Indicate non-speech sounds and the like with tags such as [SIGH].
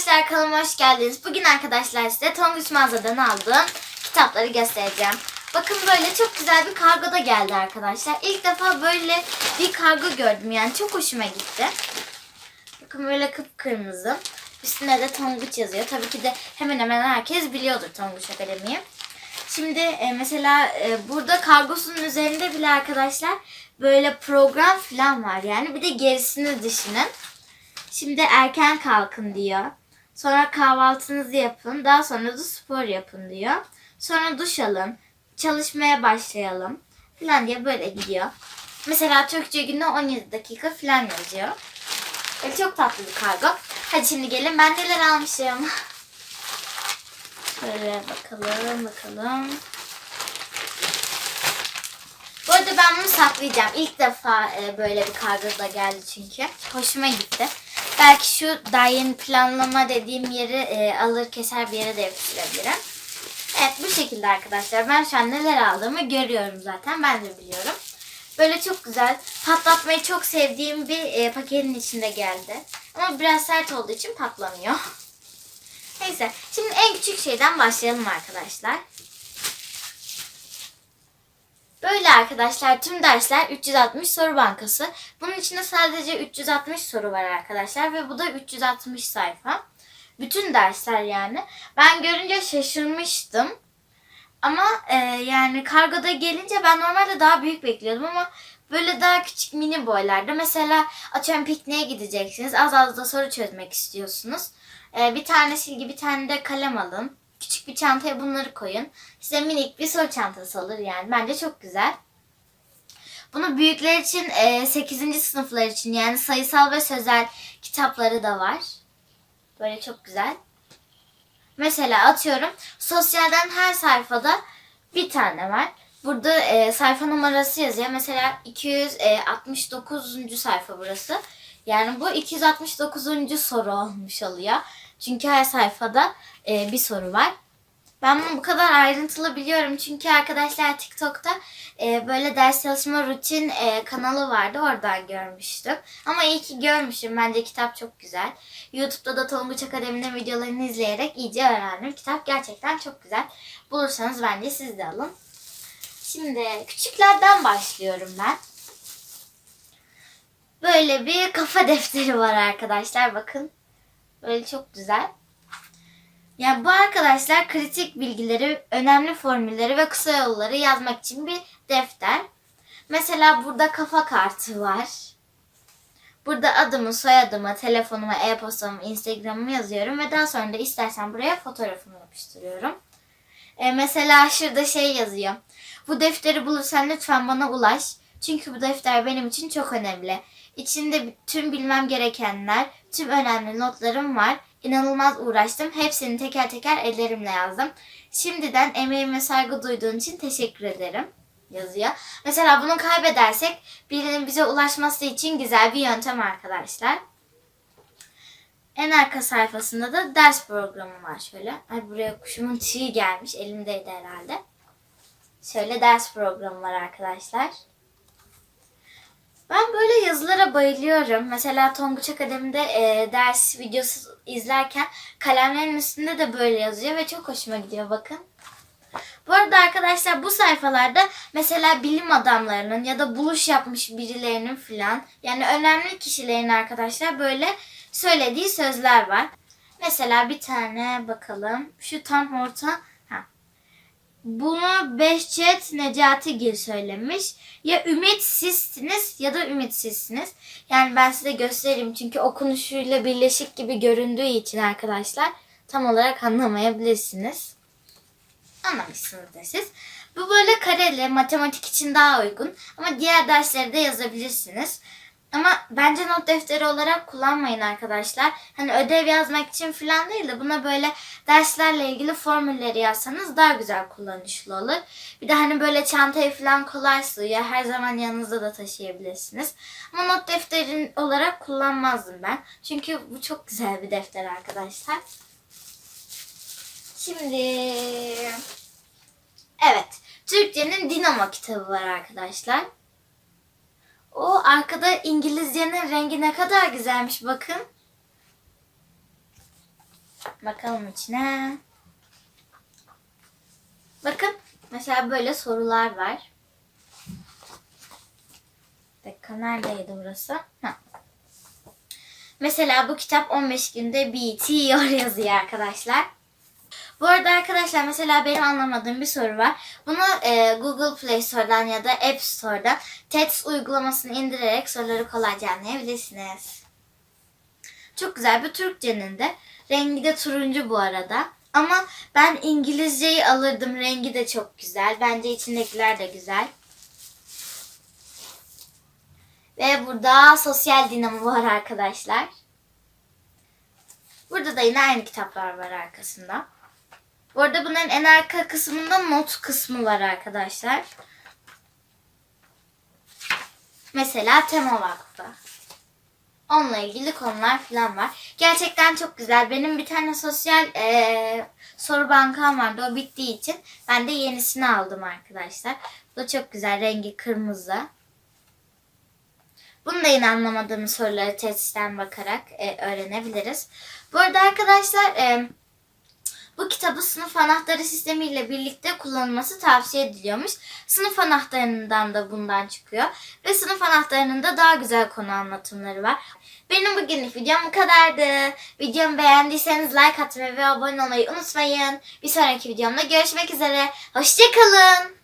arkadaşlar kanalıma hoş geldiniz. Bugün arkadaşlar size Tonguç mağazadan aldığım kitapları göstereceğim. Bakın böyle çok güzel bir kargo da geldi arkadaşlar. İlk defa böyle bir kargo gördüm yani çok hoşuma gitti. Bakın böyle kıpkırmızı. Üstünde de Tonguç yazıyor. Tabii ki de hemen hemen herkes biliyordur Tonguç Akademi'yi. Şimdi e, mesela e, burada kargosunun üzerinde bile arkadaşlar böyle program falan var yani. Bir de gerisini düşünün. Şimdi erken kalkın diyor. Sonra kahvaltınızı yapın. Daha sonra da spor yapın diyor. Sonra duş alın. Çalışmaya başlayalım. Falan diye böyle gidiyor. Mesela Türkçe günde 17 dakika falan yazıyor. Böyle çok tatlı bir kargo. Hadi şimdi gelin ben neler almışım. Böyle bakalım bakalım. Bu arada ben bunu saklayacağım. İlk defa e, böyle bir kargo da geldi çünkü. Hoşuma gitti. Belki şu daha planlama dediğim yeri e, alır keser bir yere de yapıştırabilirim. Evet bu şekilde arkadaşlar. Ben şu an neler aldığımı görüyorum zaten. Ben de biliyorum. Böyle çok güzel. Patlatmayı çok sevdiğim bir e, paketin içinde geldi. Ama biraz sert olduğu için patlamıyor. [LAUGHS] Neyse. Şimdi en küçük şeyden başlayalım arkadaşlar. Böyle arkadaşlar tüm dersler 360 soru bankası. Bunun içinde sadece 360 soru var arkadaşlar ve bu da 360 sayfa. Bütün dersler yani. Ben görünce şaşırmıştım. Ama e, yani kargoda gelince ben normalde daha büyük bekliyordum ama böyle daha küçük mini boylarda. Mesela atıyorum pikniğe gideceksiniz. Az az da soru çözmek istiyorsunuz. E, bir tane silgi bir tane de kalem alın. Küçük bir çantaya bunları koyun. Size minik bir soru çantası olur yani. Bence çok güzel. Bunu büyükler için e, 8. sınıflar için yani sayısal ve sözel kitapları da var. Böyle çok güzel. Mesela atıyorum sosyalden her sayfada bir tane var. Burada e, sayfa numarası yazıyor. Mesela 269. sayfa burası. Yani bu 269. soru olmuş oluyor. Çünkü her sayfada e, bir soru var. Ben bunu bu kadar ayrıntılı biliyorum çünkü arkadaşlar TikTok'ta e, böyle ders çalışma rutin e, kanalı vardı oradan görmüştüm. Ama iyi ki görmüşüm bence kitap çok güzel. YouTube'da da Tonguç Akademi'nin videolarını izleyerek iyice öğrendim. Kitap gerçekten çok güzel. Bulursanız bence siz de alın. Şimdi küçüklerden başlıyorum ben. Böyle bir kafa defteri var arkadaşlar bakın. Böyle çok güzel. Yani bu arkadaşlar kritik bilgileri, önemli formülleri ve kısa yolları yazmak için bir defter. Mesela burada kafa kartı var. Burada adımı, soyadımı, telefonumu, e-postamı, instagramımı yazıyorum ve daha sonra da istersen buraya fotoğrafımı yapıştırıyorum. E, mesela şurada şey yazıyor. Bu defteri bulursan lütfen bana ulaş. Çünkü bu defter benim için çok önemli. İçinde tüm bilmem gerekenler, tüm önemli notlarım var. İnanılmaz uğraştım. Hepsini teker teker ellerimle yazdım. Şimdiden emeğime saygı duyduğun için teşekkür ederim yazıyor. Mesela bunu kaybedersek birinin bize ulaşması için güzel bir yöntem arkadaşlar. En arka sayfasında da ders programı var şöyle. Ay buraya kuşumun tüyü gelmiş. Elimdeydi herhalde. Şöyle ders programı var arkadaşlar. Yazılara bayılıyorum. Mesela Tonguç Akademi'de e, ders videosu izlerken kalemlerin üstünde de böyle yazıyor ve çok hoşuma gidiyor bakın. Bu arada arkadaşlar bu sayfalarda mesela bilim adamlarının ya da buluş yapmış birilerinin filan yani önemli kişilerin arkadaşlar böyle söylediği sözler var. Mesela bir tane bakalım. Şu tam orta. Bunu Behçet Necati Gil söylemiş. Ya ümitsizsiniz ya da ümitsizsiniz. Yani ben size göstereyim çünkü okunuşuyla birleşik gibi göründüğü için arkadaşlar tam olarak anlamayabilirsiniz. Anlamışsınızdır siz. Bu böyle kareli, matematik için daha uygun. Ama diğer dersleri de yazabilirsiniz. Ama bence not defteri olarak kullanmayın arkadaşlar. Hani ödev yazmak için falan değil de buna böyle derslerle ilgili formülleri yazsanız daha güzel kullanışlı olur. Bir de hani böyle çantayı falan kolay sığıyor. Her zaman yanınızda da taşıyabilirsiniz. Ama not defteri olarak kullanmazdım ben. Çünkü bu çok güzel bir defter arkadaşlar. Şimdi evet Türkçenin Dinamo kitabı var arkadaşlar. O arkada İngilizcenin rengi ne kadar güzelmiş bakın. Bakalım içine. Bakın mesela böyle sorular var. Bir dakika neredeydi burası? Ha. Mesela bu kitap 15 günde BT yiyor yazıyor arkadaşlar. Bu arada arkadaşlar mesela benim anlamadığım bir soru var. Bunu e, Google Play Store'dan ya da App Store'dan TEDS uygulamasını indirerek soruları kolayca anlayabilirsiniz. Çok güzel bir Türkçenin de. Rengi de turuncu bu arada. Ama ben İngilizceyi alırdım. Rengi de çok güzel. Bence içindekiler de güzel. Ve burada sosyal dinamı var arkadaşlar. Burada da yine aynı kitaplar var arkasında. Bu arada bunların en arka kısmında not kısmı var arkadaşlar. Mesela Tema Vakfı. Onunla ilgili konular falan var. Gerçekten çok güzel. Benim bir tane sosyal eee, soru bankam vardı. O bittiği için ben de yenisini aldım arkadaşlar. Bu da çok güzel. Rengi kırmızı. Bunu da yine anlamadığımız soruları testten bakarak e, öğrenebiliriz. Bu arada arkadaşlar e, bu kitabı sınıf anahtarı sistemiyle birlikte kullanılması tavsiye ediliyormuş. Sınıf anahtarından da bundan çıkıyor. Ve sınıf anahtarının da daha güzel konu anlatımları var. Benim bugünlük videom bu kadardı. Videomu beğendiyseniz like atmayı ve abone olmayı unutmayın. Bir sonraki videomda görüşmek üzere. Hoşçakalın.